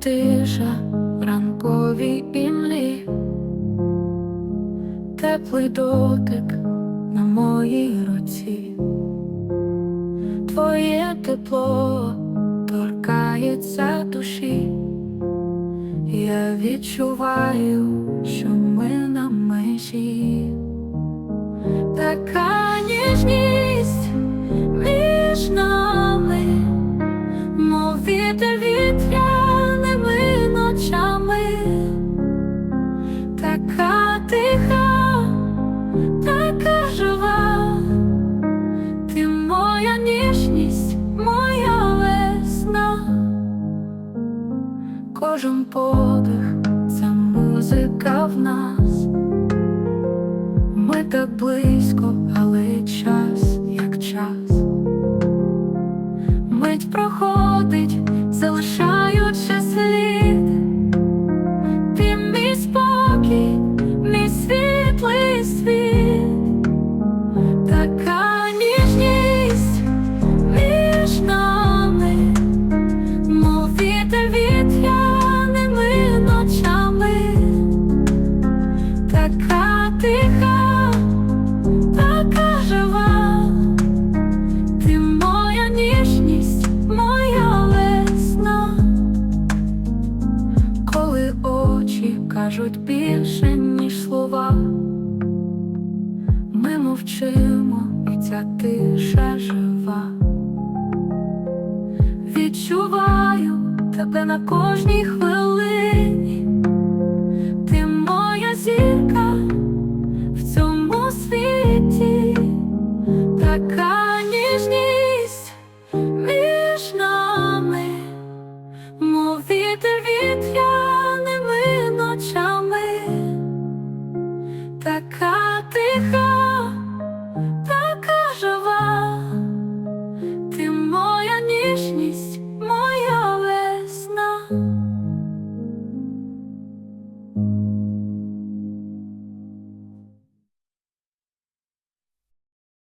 тиша в ранковій імлі, теплий дотик на моїй руці, твоє тепло торкається душі, я відчуваю, що ми на межі, така кожен подих це музика в нас. Ми так близько, але час як час. Мить проходить, залишаючи коли очі кажуть більше, ніж слова, ми мовчимо, і ця тиша жива. Відчуваю тебе на кожній хвилині,